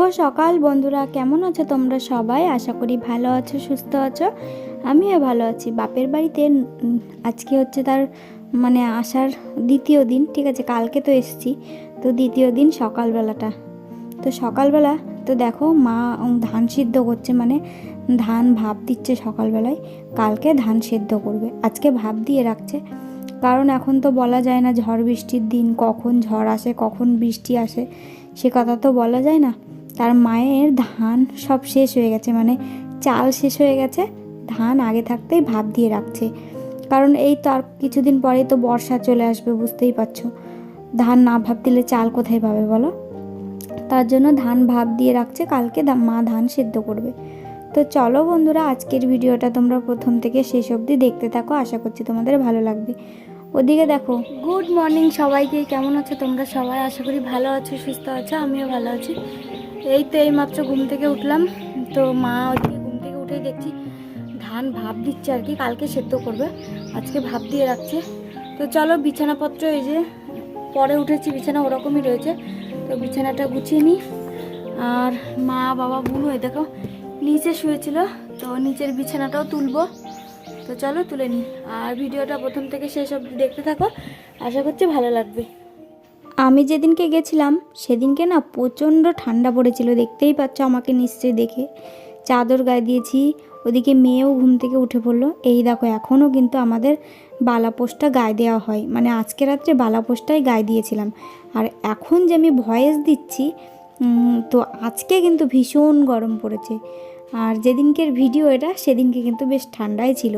শুভ সকাল বন্ধুরা, কেমন আছো তোমরা সবাই? আশা করি ভালো আছো, সুস্থ আছো। আমিও ভালো আছি। বাপের বাড়িতে আজকে হচ্ছে তার মানে আসার দ্বিতীয় দিন, ঠিক আছে? কালকে তো এসেছি, তো দ্বিতীয় দিন সকালবেলাটা। তো সকালবেলা, তো দেখো মা ধান সিদ্ধ করছে মানে ধান ভাব দিচ্ছে সকালবেলায়। কালকে ধান সেদ্ধ করবে। আজকে ভাব দিয়ে রাখছে। কারণ এখন তো বলা যায় না ঝড় বৃষ্টির দিন, কখন ঝড় আসে, কখন বৃষ্টি আসে, সে কথা তো বলা যায় না। তার মায়ের ধান সব শেষ হয়ে গেছে মানে চাল শেষ হয়ে গেছে, ধান আগে থাকতেই ভাপ দিয়ে রাখছে। কারণ এই তো আর কিছুদিন পরেই তো বর্ষা চলে আসবে, বুঝতেই পারছ। ধান না ভাব দিলে চাল কোথায় পাবে বলো? তার জন্য ধান ভাব দিয়ে রাখছে, কালকে মা ধান সেদ্ধ করবে। তো চলো বন্ধুরা, আজকের ভিডিওটা তোমরা প্রথম থেকে শেষ অবধি দেখতে থাকো, আশা করছি তোমাদের ভালো লাগবে। ওদিকে দেখো। গুড মর্নিং সবাইকে, কেমন আছো তোমরা সবাই? আশা করি ভালো আছো, সুস্থ আছো, আমিও ভালো আছি। এই তো এইমাত্র ঘুম থেকে উঠলাম। তো মা ওইদিকে ঘুম থেকে উঠেই দেখছি ধান ভাব দিচ্ছে আর কি, কালকে সেদ্ধ করবে, আজকে ভাব দিয়ে রাখছে। তো চলো বিছানাপত্র এই যে পরে উঠেছি, বিছানা ওরকমই রয়েছে। তো বিছানাটা গুছিয়ে নিই। আর মা, বাবা, বোন ওই দেখো, নিচে শুয়েছিল, তো নিচের বিছানাটাও তুলবো। তো চলো তুলে নিই। আর ভিডিওটা প্রথম থেকে শেষ দেখতে থাকো। আশা করছি ভালো লাগবে। আমি যেদিনকে গেছিলাম, সেদিনকে না প্রচণ্ড ঠান্ডা পড়েছিল, দেখতেই পাচ্ছ আমাকে নিশ্চয়ই দেখে। চাদর গায়ে দিয়েছি, ওদিকে মেয়েও ঘুম থেকে উঠে পড়ল। এই দেখো, এখনও কিন্তু আমাদের বালাপোষটা গায়ে দেওয়া হয়। মানে আজকে রাত্রে বালাপোষটাই গায়ে দিয়েছিলাম। আর এখন যে আমি ভয়েস দিচ্ছি তো আজকে কিন্তু ভীষণ গরম পড়েছে। আর যেদিনকের ভিডিও এটা, সেদিনকে কিন্তু বেশ ঠান্ডাই ছিল।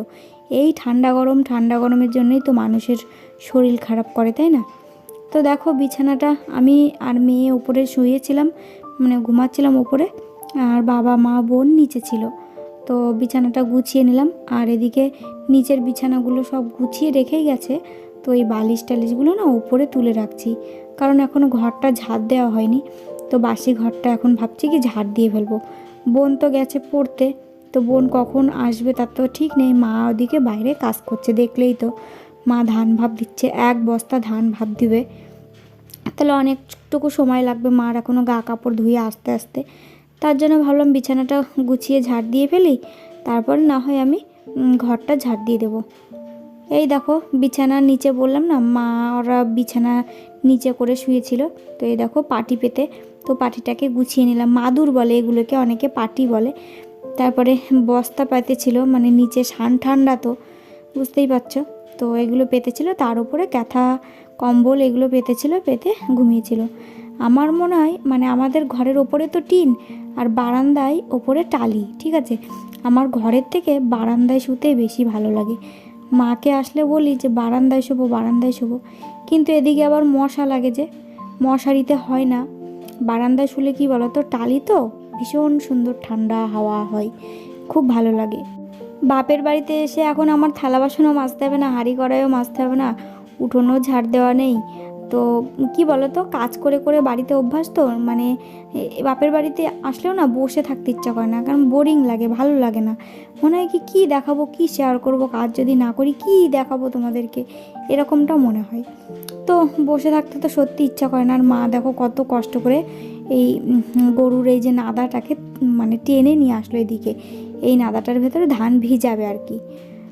এই ঠান্ডা গরম, ঠান্ডা গরমের জন্যই তো মানুষের শরীর খারাপ করে, তাই না? তো দেখো বিছানাটা আমি আর মেয়ে উপরে শুয়েছিলাম মানে ঘুমাচ্ছিলাম উপরে, আর বাবা, মা, বোন নিচে ছিল। তো বিছানাটা গুছিয়ে নিলাম, আর এদিকে নিচের বিছানাগুলো সব গুছিয়ে রেখেই গেছে। তো এই বালিশ টালিশগুলো না উপরে তুলে রাখছি, কারণ এখনও ঘরটা ঝাড় দেওয়া হয়নি। তো বাসি ঘরটা এখন ভাবছি কি ঝাড় দিয়ে ফেলব। বোন তো গেছে পড়তে, তো বোন কখন আসবে তার তো ঠিক নেই, মা ওদিকে বাইরে কাজ করছে, দেখলেই তো। মা ধান ভাব দিচ্ছে, এক বস্তা ধান ভাব দিবে। তাহলে অনেকটুকু সময় লাগবে মার এখনও গা কাপড় ধুয়ে আস্তে আস্তে। তার জন্য ভাবলাম বিছানাটা গুছিয়ে ঝাড় দিয়ে ফেলি, তারপর না হয় আমি ঘরটা ঝাড় দিয়ে দেবো। এই দেখো বিছানার নিচে বললাম না, মা ওরা বিছানা নিচে করে শুয়েছিল। তো এই দেখো পাটি পেতে, তো পাটিটাকে গুছিয়ে নিলাম। মাদুর বলে এগুলোকে, অনেকে পাটি বলে। তারপরে বস্তা পাতে ছিল মানে নিচে সান ঠান্ডা তো, বুঝতেই পারছ। তো এগুলো পেতেছিল, তার উপরে ক্যাথা, কম্বল এগুলো পেতেছিল, পেতে ঘুমিয়েছিল। আমার মনে হয় মানে আমাদের ঘরের ওপরে তো টিন আর বারান্দায় ওপরে টালি, ঠিক আছে? আমার ঘরের থেকে বারান্দায় শুতে বেশি ভালো লাগে। মাকে আসলে বলি যে, বারান্দায় শোবো বারান্দায় শোবো। কিন্তু এদিকে আবার মশা লাগে যে, মশারিতে হয় না। বারান্দায় শুলে কি বলো তো টালি তো ভীষণ সুন্দর ঠান্ডা হাওয়া হয়, খুব ভালো লাগে। বাপের বাড়িতে এসে এখন আমার থালা বাসনও মাজতে হবে না, হাঁড়ি কড়াইও মাজতে হবে না, উঠোনও ঝাড় দেওয়া নেই। তো কি বলো তো কাজ করে করে বাড়িতে অভ্যাস তো মানে বাপের বাড়িতে আসলেও না বসে থাকতে ইচ্ছা করে না, কারণ বোরিং লাগে, ভালো লাগে না। মনে হয় কি, কী দেখাবো, কী শেয়ার করব, কাজ যদি না করি, কী দেখাবো তোমাদেরকে? এরকমটা মনে হয়। তো বসে থাকতে তো সত্যি ইচ্ছা করে না, আর মা দেখো কত কষ্ট করে এই গরুর এই যে নাদাটাকে মানে টেনে নিয়ে আসলো এদিকে। এই নাদাটার ভেতরে ধান ভিজাবে আর কি।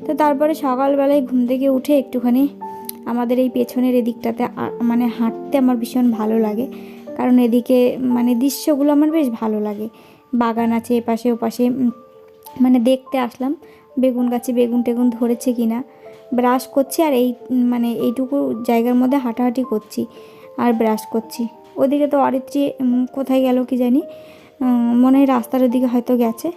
তো তারপরে সকালবেলায় ঘুম থেকে উঠে একটুখানি আমাদের এই পেছনের এদিকটাতে মানে হাঁটতে আমার ভীষণ ভালো লাগে। কারণ এদিকে মানে দৃশ্যগুলো আমার বেশ ভালো লাগে। বাগান আছে এপাশে ওপাশে মানে দেখতে আসলাম, বেগুন গাছে বেগুন টেগুন ধরেছে কি না ব্রাশ করছি আর এই মানে এইটুকু জায়গার মধ্যে হাঁটাহাঁটি করছি, আর ব্রাশ করছি। ওদিকে তো অরিত্রী কোথায় গেল কি জানি মনে হয় রাস্তার ওদিকে হয়তো গেছে।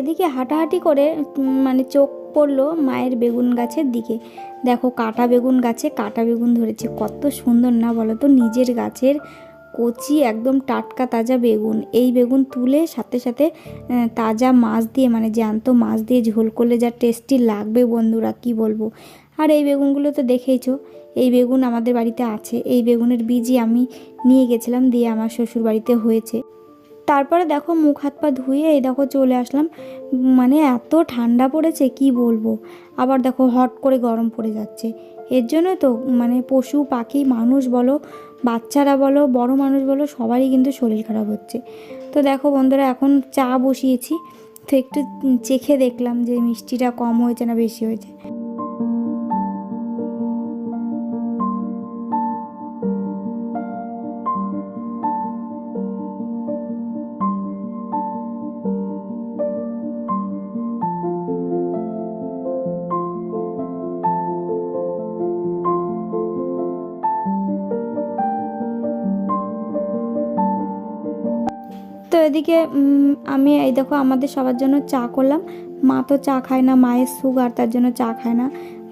এদিকে হাঁটাহাঁটি করে মানে চোখ পড়ল মায়ের বেগুন গাছের দিকে। দেখো কাটা বেগুন গাছে কাটা বেগুন ধরেছে, কত সুন্দর না বলো তো? নিজের গাছের কচি একদম টাটকা তাজা বেগুন। এই বেগুন তুলে সাথে সাথে তাজা মাছ দিয়ে মানে জ্যান্ত মাছ দিয়ে ঝোল করলে যা টেস্টি লাগবে বন্ধুরা, কি বলব? আর এই বেগুনগুলো তো দেখেইছো, এই বেগুন আমাদের বাড়িতে আছে। এই বেগুনের বীজই আমি নিয়ে গেছিলাম, দিয়ে আমার শ্বশুর বাড়িতে হয়েছে। তারপরে দেখো মুখ হাত পা ধুয়ে এই দেখো চলে আসলাম। মানে এত ঠান্ডা পড়েছে, কি বলব? আবার দেখো হট করে গরম পড়ে যাচ্ছে। এর জন্য তো মানে পশু, পাখি, মানুষ বলো, বাচ্চারা বলো, বড় মানুষ বলো, সবারই কিন্তু শরীর খারাপ হচ্ছে। তো দেখো বন্ধুরা, এখন চা বসিয়েছি। তো একটু চেখে দেখলাম যে মিষ্টিটা কম হয়েছে না বেশি হয়েছে। এদিকে আমি এই দেখো আমাদের সবার জন্য চা করলাম। মা তো চা খায় না, মায়ের সুগার তার জন্য চা খায় না।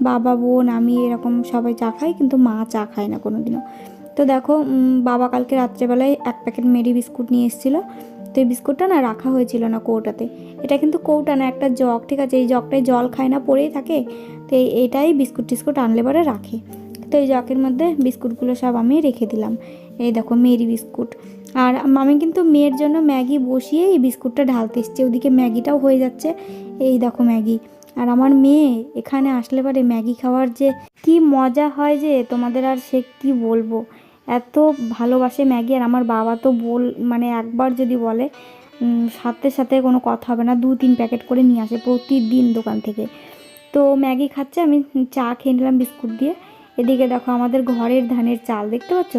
বাবা, বোন, আমি এরকম সবাই চা খাই, কিন্তু মা চা খায় না কোনো দিনও তো দেখো বাবা কালকে রাত্রেবেলায় এক প্যাকেট মেরি বিস্কুট নিয়ে এসেছিল। তো এই বিস্কুটটা না রাখা হয়েছিল না কৌটাতে। এটা কিন্তু কৌটা না, একটা জগ, ঠিক আছে? এই জগটায় জল খায় না, পড়েই থাকে। তো এইটাই বিস্কুট টিস্কুট আনলে পরে রাখে। তো এই জগের মধ্যে বিস্কুটগুলো সব আমি রেখে দিলাম। এই দেখো, মেরি বিস্কুট। আর আমি কিন্তু মেয়ের জন্য ম্যাগি বসিয়ে এই বিস্কুটটা ঢালতে এসছি। ওদিকে ম্যাগিটাও হয়ে যাচ্ছে। এই দেখো ম্যাগি। আর আমার মেয়ে এখানে আসলে পরে ম্যাগি খাওয়ার যে কি মজা হয় যে, তোমাদের আর সে কি বলব? এত ভালোবাসে ম্যাগি। আর আমার বাবা তো বল মানে একবার যদি বলে সাথে সাথে কোনো কথা হবে না, দু তিন প্যাকেট করে নিয়ে আসে প্রতিদিন দোকান থেকে। তো ম্যাগি খাচ্ছে, আমি চা খেয়ে নিলাম বিস্কুট দিয়ে। এদিকে দেখো আমাদের ঘরের ধানের চাল, দেখতে পাচ্ছ?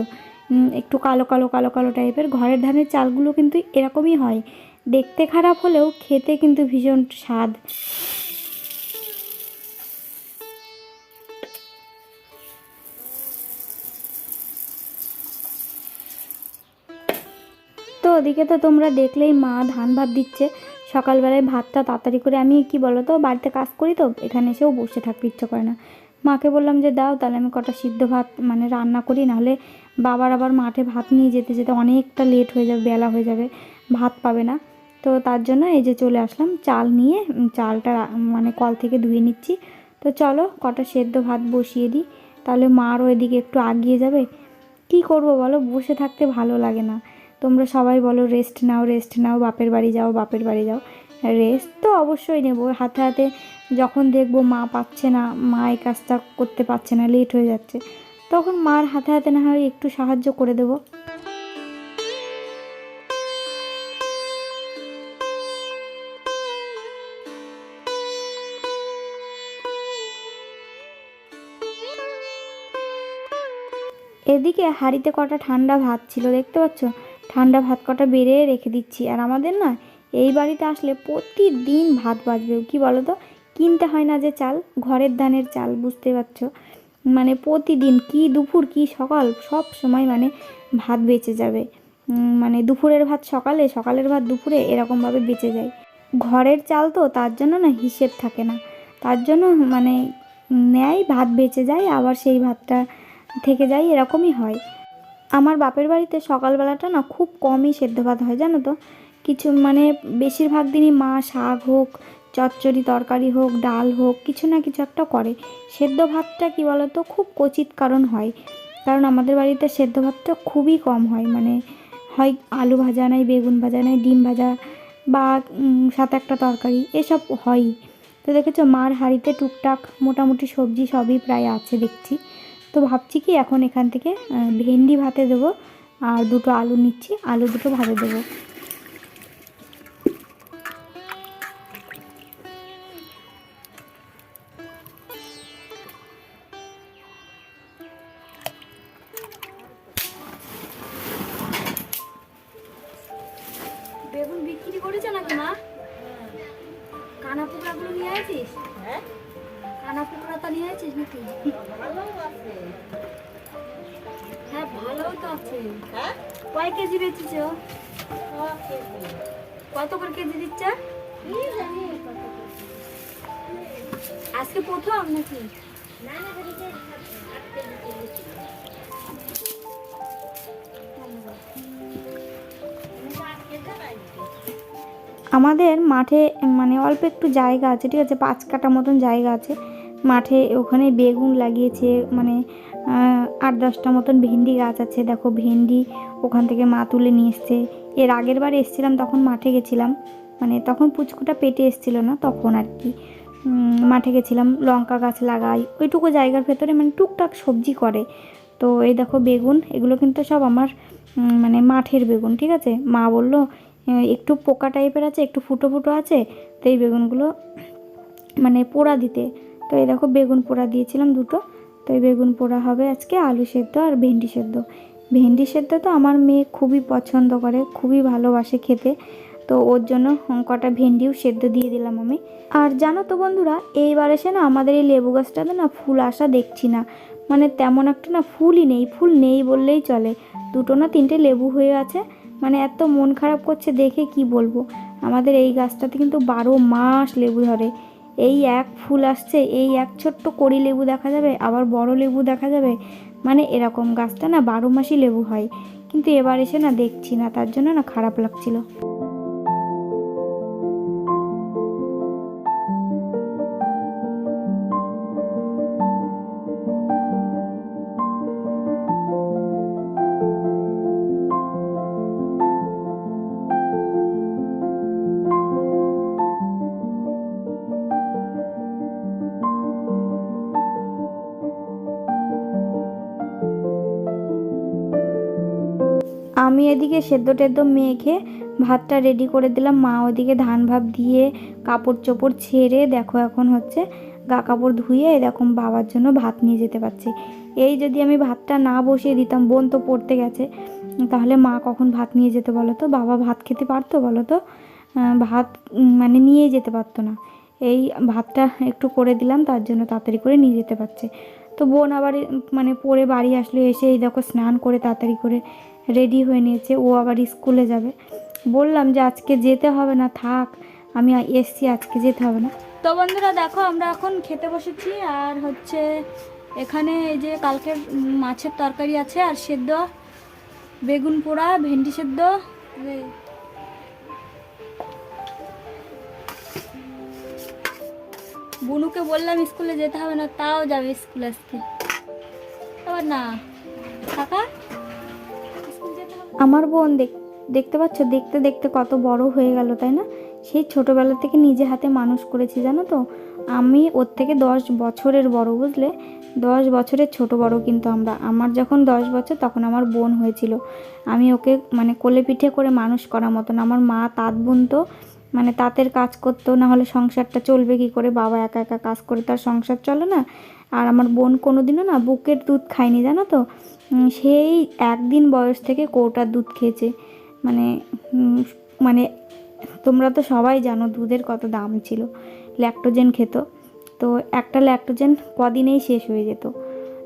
একটু কালো কালো কালো কালো টাইপের ঘরের ধানের চালগুলো কিন্তু এরকমই হয়। দেখতে খারাপ হলেও খেতে কিন্তু ভীষণ স্বাদ। তো ওদিকে তো তোমরা দেখলেই মা ধান ভাত দিচ্ছে। সকালবেলায় ভাতটা তাড়াতাড়ি করে আমি কি বলো তো বাড়িতে কাজ করি তো, এখানে এসেও বসে থাকতে ইচ্ছে করে না। মাকে বললাম যে, দাও তাহলে আমি কটা সিদ্ধ ভাত মানে রান্না করি, নাহলে বাবার আবার মাঠে ভাত নিয়ে যেতে যেতে অনেকটা লেট হয়ে যাবে, বেলা হয়ে যাবে, ভাত পাবে না। তো তার জন্য এই যে চলে আসলাম, চাল নিয়ে চালটা মানে কল থেকে ধুয়ে নিচ্ছি। তো চলো কটা সেদ্ধ ভাত বসিয়ে দিই, তাহলে মারও এদিকে একটু আগিয়ে যাবে। কি করব বলো, বসে থাকতে ভালো লাগে না। তোমরা সবাই বলো, রেস্ট নাও রেস্ট নাও, বাপের বাড়ি যাও, বাপের বাড়ি যাও। রেস্ট তো অবশ্যই নেব, হাতে হাতে যখন দেখব মা পাচ্ছে না, মা এই কাজটা করতে পারছে না লেট হয়ে যাচ্ছে, তখন মার হাতে হাতে না হয় একটু সাহায্য করে দেবো। এদিকে হাঁড়িতে কটা ঠান্ডা ভাত ছিল, দেখতে পাচ্ছ? ঠান্ডা ভাত কটা বেড়ে রেখে দিচ্ছি, আর আমাদের না এই বাড়িতে আসলে প্রতিদিন ভাত বাজবে, কি বলো তো কিনতে হয় না যে চাল, ঘরের ধানের চাল, বুঝতে পারছ? মানে প্রতিদিন কি দুপুর, কি সকাল, সব সময় মানে ভাত বেঁচে যাবে। মানে দুপুরের ভাত সকালে, সকালের ভাত দুপুরে এরকমভাবে বেঁচে যায়। ঘরের চাল তো তার জন্য না হিসেব থাকে না। তার জন্য মানে নেয়, ভাত বেঁচে যায়, আবার সেই ভাতটা থেকে যায়, এরকমই হয়। আমার বাপের বাড়িতে সকালবেলাটা না খুব কমই সেদ্ধ ভাত হয়, জানো তো? কিছু মানে বেশিরভাগ দিনই মা শাক হোক চচ্চড়ি তরকারি হোক, ডাল হোক, কিছু না কিছু একটা করে। সেদ্ধ ভাতটা কি বলতো, খুব কচিত কারণ হয়। কারণ আমাদের বাড়িতে সেদ্ধ ভাতটা খুবই কম হয়। মানে হয় আলু ভাজা নাই, বেগুন ভাজা নাই, ডিম ভাজা বা সাথে একটা তরকারি, এসব হয়ই। তো দেখেছ, মার হাঁড়িতে টুকটাক মোটামুটি সবজি সবই প্রায় আছে দেখছি। তো ভাবছি কি এখন এখান থেকে ভেন্ডি ভাতে দেবো আর দুটো আলু নিচ্ছি, আলু দুটো ভাতে দেবো। আজকে প্রথম নাকি? আমাদের মাঠে মানে অল্প একটু জায়গা আছে, ঠিক আছে? পাঁচ কাটা মতন জায়গা আছে। মাঠে ওখানে বেগুন লাগিয়েছে মানে আট দশটা মতন ভেন্ডি গাছ আছে। দেখো, ভেন্ডি ওখান থেকে মা তুলে নিয়ে এসছে। এর আগের বার এসছিলাম, তখন মাঠে গেছিলাম। মানে তখন পুচকুটা পেটে এসছিল না, তখন আর কি। মাঠে গেছিলাম, লঙ্কা গাছ লাগাই, ওইটুকু জায়গার ভেতরে মানে টুকটাক সবজি করে। তো এই দেখো বেগুন, এগুলো কিন্তু সব আমার মানে মাঠের বেগুন, ঠিক আছে? মা বলল একটু পোকা টাইপের আছে, একটু ফুটো ফুটো আছে, তো এই বেগুনগুলো মানে পোড়া দিতে। তো এই দেখো বেগুন পোড়া দিয়েছিলাম দুটো, তো এই বেগুন পোড়া হবে আজকে আলু সেদ্ধ আর ভেন্ডি সেদ্ধ। ভেন্ডি সেদ্ধ তো আমার মেয়ে খুবই পছন্দ করে, খুবই ভালোবাসে খেতে। তো ওর জন্য কটা ভেন্ডিও সেদ্ধ দিয়ে দিলাম আমি। আর জানো তো বন্ধুরা, এইবার এসে না আমাদের এই লেবু গাছটাতে না ফুল আসা দেখছি না। মানে তেমন একটা না ফুলই নেই, ফুল নেই বললেই চলে। দুটো না তিনটে লেবু হয়ে আছে মানে এত মন খারাপ করছে দেখে কি বলব। আমাদের এই গাছটাতে কিন্তু বারো মাস লেবু ধরে। এই এক ফুল আসছে, এই এক ছোট্ট কড়ি লেবু দেখা যাবে, আবার বড় লেবু দেখা যাবে। মানে এরকম গাছটা না বারো মাসই লেবু হয়। কিন্তু এবার এসে না দেখছি না, তার জন্য না খারাপ লাগছিল। আমি এদিকে সেদ্ধ টেদ্ধ মেখে ভাতটা রেডি করে দিলাম। মা ওদিকে ধান ভাব দিয়ে কাপড় চোপড় ছেড়ে দেখো এখন হচ্ছে গা কাপড় ধুয়ে এরকম বাবার জন্য ভাত নিয়ে যেতে পারছি। এই যদি আমি ভাতটা না বসিয়ে দিতাম, বোন তো পড়তে গেছে, তাহলে মা কখন ভাত নিয়ে যেতে বলো তো? বাবা ভাত খেতে পারতো বলো তো? ভাত মানে নিয়ে যেতে পারতো না। এই ভাতটা একটু করে দিলাম, তার জন্য তাড়াতাড়ি করে নিয়ে যেতে পারছে। তো বোন আবার মানে পরে বাড়ি আসলো, এসে এই দেখো স্নান করে তাড়াতাড়ি করে রেডি হয়ে নিয়েছে, ও আবার স্কুলে যাবে। বললাম যে আজকে যেতে হবে না, থাক, আমি এসছি, আজকে যেতে হবে না। তো বন্ধুরা দেখো, আমরা এখন খেতে বসেছি, আর হচ্ছে এখানে এই যে কালকের মাছের তরকারি আছে, আর সেদ্ধ বেগুন পোড়া, ভেন্ডি সেদ্ধ বুনুকে বললাম স্কুলে যেতে হবে না, তাও যাবে স্কুল আজকে। আবার না। কাকা? আমার বোন দেখ, দেখতে পাচ্ছ? দেখতে দেখতে কত বড় হয়ে গেল, তাই না? সেই ছোটোবেলা থেকে নিজে হাতে মানুষ করেছি, জানো তো? আমি ওর থেকে দশ বছরের বড়, বুঝলে? দশ বছরের ছোট বড় কিন্তু আমরা। আমার যখন দশ বছর, তখন আমার বোন হয়েছিল। আমি ওকে মানে কোলে পিঠে করে মানুষ করার মতন। আমার মা, তাঁত বুনতো মানে তাঁতের কাজ করতো, না হলে সংসারটা চলবে কি করে? বাবা একা একা কাজ করে, তার সংসার চলে না। আর আমার বোন কোনো দিনও না বুকের দুধ খায়নি, জানো তো? সেই একদিন বয়স থেকে কৌটার দুধ খেয়েছে। মানে মানে তোমরা তো সবাই জানো দুধের কত দাম ছিল। ল্যাক্টোজেন খেত। তো একটা ল্যাক্টোজেন কদিনেই শেষ হয়ে যেত।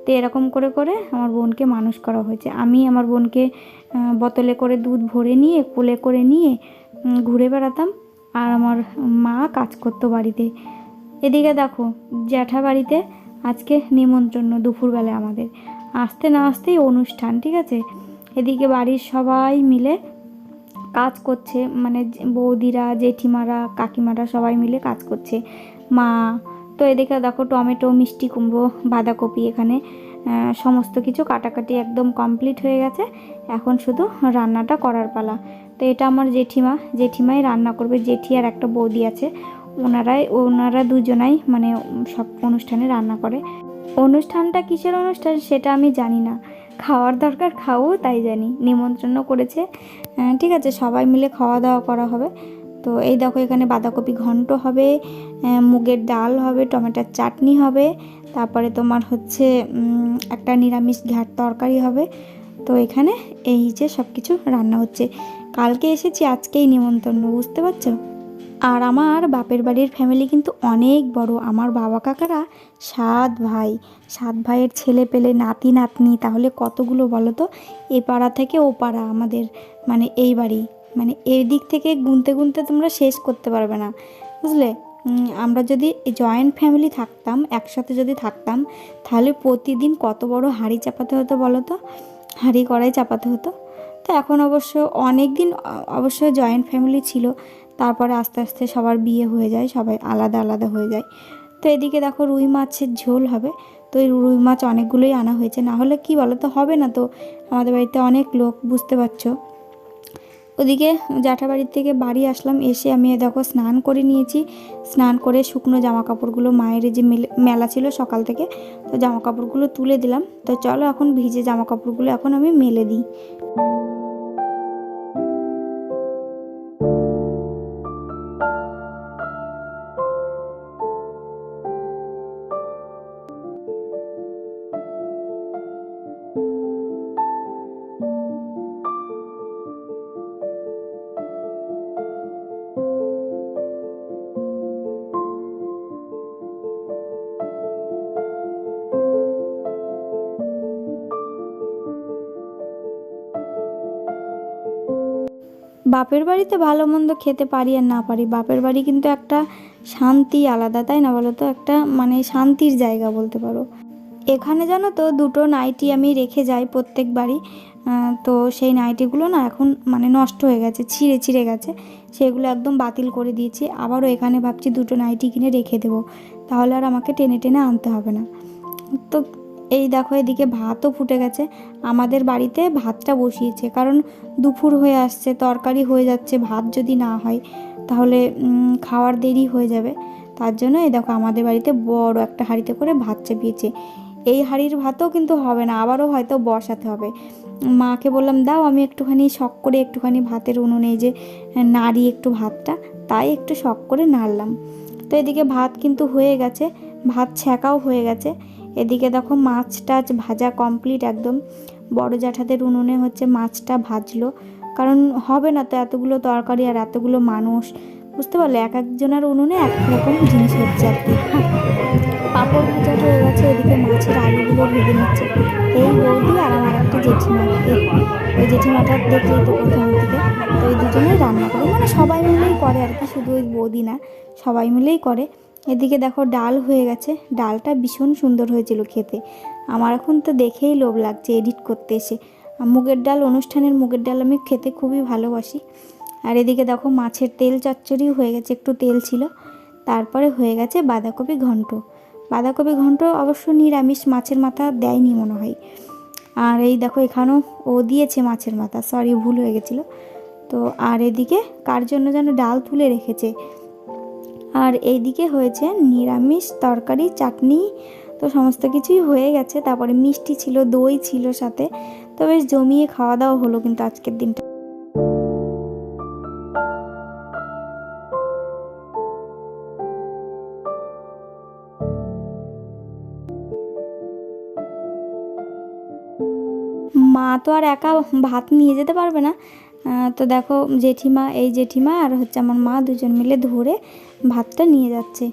তো এরকম করে করে আমার বোনকে মানুষ করা হয়েছে। আমি আমার বোনকে বোতলে করে দুধ ভরে নিয়ে, কোলে করে নিয়ে ঘুরে বেড়াতাম। আর আমার মা কাজ করতো বাড়িতে। এদিকে দেখো, জ্যাঠা বাড়িতে আজকে নিমন্ত্রণ দুপুরবেলায় আমাদের। আসতে না আসতেই অনুষ্ঠান, ঠিক আছে? এদিকে বাড়ির সবাই মিলে কাজ করছে মানে বৌদিরা, জেঠিমারা, কাকিমারা সবাই মিলে কাজ করছে। মা, তো এদিকে দেখো টমেটো, মিষ্টি কুমড়ো, বাঁধাকপি এখানে। সমস্ত কিছু কাটাকাটি একদম কমপ্লিট হয়ে গেছে। এখন শুধু রান্নাটা করার পালা। তো এটা আমার জেঠিমা। জেঠিমাই রান্না করবে। জেঠি আর একটা বৌদি আছে। ওনারাই, ওনারা দুজনাই মানে সব অনুষ্ঠানে রান্না করে। অনুষ্ঠানটা কিসের অনুষ্ঠান সেটা আমি জানি না। খাওয়ার দরকার খাও, তাই জানি। নিমন্ত্রণ করেছে। ঠিক আছে, সবাই মিলে খাওয়া দাওয়া করা হবে। তো এই দেখো, এখানে বাঁধাকপি ঘন্ট হবে মুগের ডাল হবে, টমেটোর চাটনি হবে। তারপরে তোমার হচ্ছে একটা নিরামিষ ঘাট তরকারি হবে। তো এখানে এই যে সব কিছু রান্না হচ্ছে। কালকে এসেছি, আজকেই নিমন্ত্রণ, বুঝতে পারছ? আর আমার বাপের বাড়ির ফ্যামিলি কিন্তু অনেক বড়। আমার বাবা কাকারা সাত ভাই। সাত ভাইয়ের ছেলে পেলে নাতি, নাতনি, তাহলে কতগুলো বলো তো? এ পাড়া থেকে ও পাড়া, আমাদের মানে এই বাড়ি। মানে এই দিক থেকে গুনতে গুনতে তোমরা শেষ করতে পারবে না। বুঝলে? আমরা যদি জয়েন্ট ফ্যামিলি থাকতাম, একসাথে যদি থাকতাম, তাহলে প্রতিদিন কত বড় হাঁড়ি চাপাতে হতো বলো তো? হাঁড়ি, কড়াই চাপাতে হতো। তো এখন অবশ্য অনেক দিন অবশ্য জয়েন্ট ফ্যামিলি ছিল। তারপরে আস্তে আস্তে সবার বিয়ে হয়ে যায়, সবাই আলাদা আলাদা হয়ে যায়। তো এদিকে দেখো রুই মাছের ঝোল হবে। তো এই রুই মাছ অনেকগুলোই আনা হয়েছে। না হলে কি বলো তো, হবে না তো? আমাদের বাড়িতে অনেক লোক, বুঝতে পারছ? ওদিকে জ্যাঠাবাড়ির থেকে বাড়ি আসলাম, এসে আমি দেখো স্নান করে নিয়েছি। স্নান করে শুকনো জামা কাপড়গুলো মায়ের যে মেলে- মেলা ছিল সকাল থেকে, তো জামা কাপড়গুলো তুলে দিলাম। তো চলো এখন ভিজে জামা কাপড়গুলো এখন আমি মেলে দিই। বাপের বাড়িতে ভালো মন্দ খেতে পারি আর না পারি বাপের বাড়ি কিন্তু একটা শান্তি আলাদা তাই না বলো তো? একটা মানে শান্তির জায়গা বলতে পারো। এখানে জানো তো দুটো নাইটি আমি রেখে যাই প্রত্যেকবারই আহ, তো সেই নাইটিগুলো না এখন মানে নষ্ট হয়ে গেছে ছিঁড়ে ছিঁড়ে গেছে। সেগুলো একদম বাতিল করে দিয়েছি। আবারও এখানে ভাবছি দুটো নাইটি কিনে রেখে দেবো। তাহলে আর আমাকে টেনে টেনে আনতে হবে না। তো এই দেখো, এদিকে ভাতও ফুটে গেছে। আমাদের বাড়িতে ভাতটা বসিয়েছে, কারণ দুপুর হয়ে আসছে, তরকারি হয়ে যাচ্ছে, ভাত যদি না হয়, তাহলে খাওয়ার দেরি হয়ে যাবে। তার জন্য এই দেখো, আমাদের বাড়িতে বড় একটা হাঁড়িতে করে ভাত চাপিয়েছে। এই হাঁড়ির ভাতও কিন্তু হবে না, আবারও হয়তো বসাতে হবে। মাকে বললাম, দাও, আমি একটুখানি শখ করে একটুখানি ভাতের উনুনে যে, নাড়ি একটু ভাতটা। তাই একটু শখ করে নাড়লাম। তো এদিকে ভাত কিন্তু হয়ে গেছে, ভাত ছ্যাঁকাও হয়ে গেছে। এদিকে দেখো মাছ টাছ ভাজা কমপ্লিট একদম। বড় জ্যাঠাদের উনুনে হচ্ছে মাছটা ভাজলো। কারণ হবে না তো এতগুলো তরকারি আর এতগুলো মানুষ। বুঝতে পারলে এক একজনের উনুনে এক রকম জিনিস হচ্ছে আর কি। পাঁপড় ভাজা হয়ে গেছে, এদিকে মাছের আলুগুলো ভেজে নিচ্ছে। এই বৌদি আর আমার একটা জেঠিমা। ওই জেঠিমাটা দেখলেই তো প্রথম থেকে। তো এই দুজনেই রান্না করে। মানে সবাই মিলেই করে আর কি, শুধু ওই বৌদি না, সবাই মিলেই করে। এদিকে দেখো ডাল হয়ে গেছে। ডালটা ভীষণ সুন্দর হয়েছিল খেতে। আমার এখন তো দেখেই লোভ লাগছে এডিট করতে এসে। মুগের ডাল, অনুষ্ঠানের মুগের ডাল আমি খেতে খুবই ভালোবাসি। আর এদিকে দেখো মাছের তেল চচ্চড়ি হয়ে গেছে, একটু তেল ছিল। তারপরে হয়ে গেছে বাঁধাকপি ঘন্ট। বাঁধাকপি ঘন্ট অবশ্য নিরামিষ, মাছের মাথা দেয়নি মনে হয়। আর এই দেখো এখানেও ও দিয়েছে মাছের মাথা সরি ভুল হয়ে গেছিল। তো আর এদিকে কার জন্য যেন ডাল তুলে রেখেছে আর এইদিকে হয়েছে নিরামিষ, তরকারি, চাটনি। তো সমস্ত কিছুই হয়ে গেছে। তারপরে মিষ্টি ছিল, দই ছিল সাথে। তো বেশ জমিয়ে খাওয়া দাওয়া হলো কিন্তু আজকের দিনটা। মা তো আর একা ভাত নিয়ে যেতে পারবে না। তো দেখো জেঠিমা, এই জেঠিমা আর হচ্ছে আমার মা দুজন মিলে ধরে ভাতটা নিয়ে যাচ্ছে।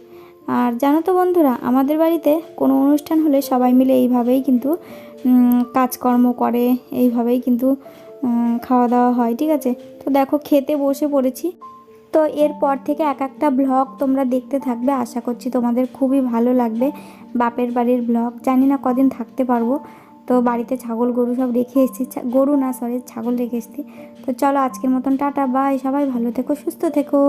আর জানো তো বন্ধুরা, আমাদের বাড়িতে কোনো অনুষ্ঠান হলে সবাই মিলে এইভাবেই কিন্তু কাজকর্ম করে, এইভাবেই কিন্তু খাওয়া দাওয়া হয়, ঠিক আছে? তো দেখো খেতে বসে পড়েছি। তো এরপর থেকে এক একটা ব্লগ তোমরা দেখতে থাকবে, আশা করছি তোমাদের খুবই ভালো লাগবে। বাপের বাড়ির ব্লগ, জানি না কদিন থাকতে পারব। তো বাড়িতে ছাগল, গরু সব রেখে এসেছি। গরু না সরি ছাগল রেখে এসেছি। তো চলো আজকের মতন টাটা বাই সবাই ভালো থেকো, সুস্থ থেকো।